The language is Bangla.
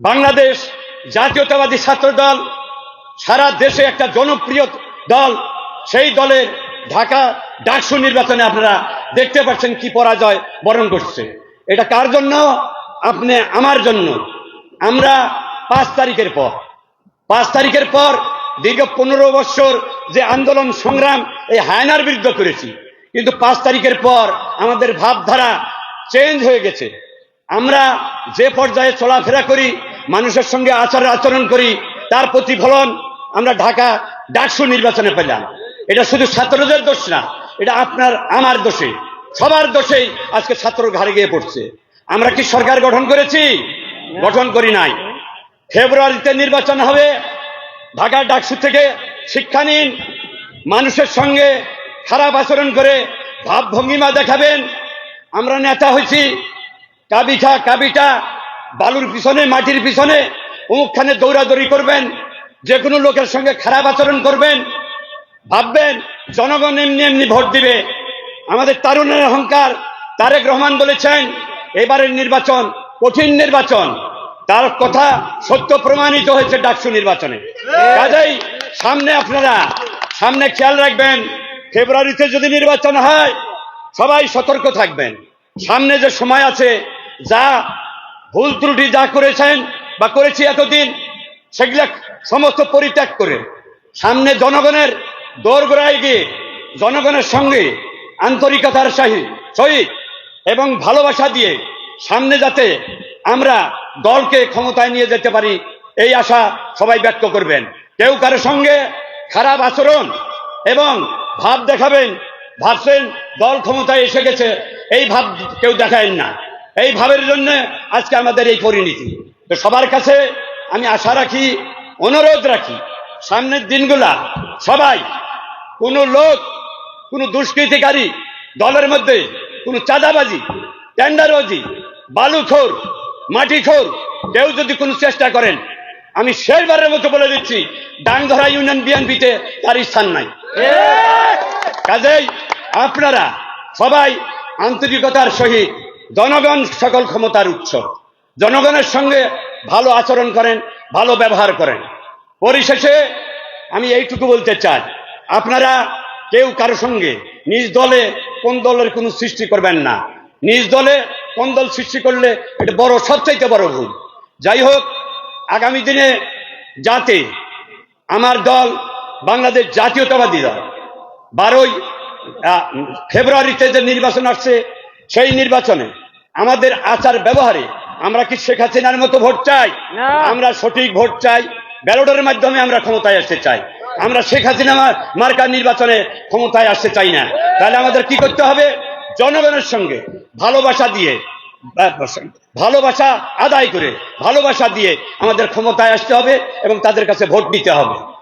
বাংলাদেশ জাতীয়তাবাদী ছাত্র দল, সারা দেশে একটা জনপ্রিয় দল, সেই দলের ঢাকা ডাকসু নির্বাচনে আপনারা দেখতে পাচ্ছেন কি পরাজয় বরণ করছে। এটা কার জন্য? আপনি আমার জন্য। আমরা পাঁচ তারিখের পর, পাঁচ তারিখের পর দীর্ঘ পনেরো বছর যে আন্দোলন সংগ্রাম, এই হায়নার বিরুদ্ধে করেছি। কিন্তু পাঁচ তারিখের পর আমাদের ভাবধারা চেঞ্জ হয়ে গেছে। আমরা যে পর্যায়ে চলাফেরা করি মানুষের সঙ্গে আচার আচরণ করি, তার প্রতিফলন আমরা ঢাকা ডাকসু নির্বাচনে পেলাম। এটা শুধু ছাত্রদের দোষ না, এটা আপনার, আমার দোষে, সবার দোষেই আজকে ছাত্র ঘাড়ে গিয়ে পড়ছে। আমরা কি সরকার গঠন করেছি? গঠন করি নাই। ফেব্রুয়ারিতে নির্বাচন হবে ঢাকার ডাকসু থেকে শিক্ষা নিন, মানুষের সঙ্গে খারাপ আচরণ করে ভাবভঙ্গিমা দেখাবেন। আমরা নেতা হয়েছি, কাবিখা, কাবিটা বালুর পিছনে, মাটির পিছনে অমুকখানে দৌড়াদৌড়ি করবেন যে কোনো লোকের সঙ্গে খারাপ আচরণ করবেন, ভাববেন জনগণ এমনি এমনি ভোট দিবে। আমাদের তারুণের অহংকার তারেক রহমান বলেছেন, এবারের নির্বাচন কঠিন নির্বাচন। তার কথা সত্য প্রমাণিত হয়েছে ডাকসু নির্বাচনে। কাজেই সামনে আপনারা সামনে খেয়াল রাখবেন, ফেব্রুয়ারিতে যদি নির্বাচন হয়, সবাই সতর্ক থাকবেন। সামনে যে সময় আছে, যা ভুল ত্রুটি যা করেছেন বা করেছি এতদিন, সেগুলা সমস্ত পরিত্যাগ করে সামনে জনগণের দোরগোড়ায় গিয়ে, জনগণের সঙ্গে আন্তরিকতার সহিত সহিত এবং ভালোবাসা দিয়ে সামনে যাতে আমরা দলকে ক্ষমতায় নিয়ে যেতে পারি, এই আশা সবাই ব্যক্ত করবেন। কেউ কারোর সঙ্গে খারাপ আচরণ এবং ভাব দেখাবেন, ভাবছেন দল ক্ষমতায় এসে গেছে, এই ভাব কেউ দেখায় না। এই ভাবের জন্য আজকে আমাদের এই পরিণতি। তো সবার কাছে আমি আশা রাখি অনুরোধ রাখি সামনের দিনগুলা সবাই কোনো লোক কোনো দুষ্কৃতিকারী দলের মধ্যে কোনো চাঁদাবাজি টেন্ডারবাজি বালুখোর মাটিখোর কেউ যদি কোনো চেষ্টা করেন আমি শেষবারের মতো বলে দিচ্ছি ডাংধরা ইউনিয়ন বিএনপিতে তার স্থান নাই। কাজেই আপনারা সবাই আন্তরিকতার সহিত জনগণ সকল ক্ষমতার উৎস। জনগণের সঙ্গে ভালো আচরণ করেন, ভালো ব্যবহার করেন। পরিশেষে আমি এইটুকু বলতে চাই, আপনারা কেউ কারও সঙ্গে নিজ দলে কোন দলের কোনো সৃষ্টি করবেন না। নিজ দলে কোন দল সৃষ্টি করলে এটা বড়, সবচাইতে বড় ভুল। যাই হোক, আগামী দিনে যাতে আমার দল বাংলাদেশ জাতীয়তাবাদী দল, বারোই ফেব্রুয়ারিতে যে নির্বাচন আসছে সেই নির্বাচনে আমাদের আচার ব্যবহারে আমরা কি শেখ হাসিনার মতো ভোট চাই? আমরা সঠিক ভোট চাই ব্যালটের মাধ্যমে আমরা ক্ষমতায় আসতে চাই। আমরা শেখ হাসিনা মার- মার্কার নির্বাচনে ক্ষমতায় আসতে চাই না। তাহলে আমাদের কি করতে হবে? জনগণের সঙ্গে ভালোবাসা দিয়ে ভালোবাসা আদায় করে ভালোবাসা দিয়ে আমাদের ক্ষমতায় আসতে হবে এবং তাদের কাছে ভোট দিতে হবে।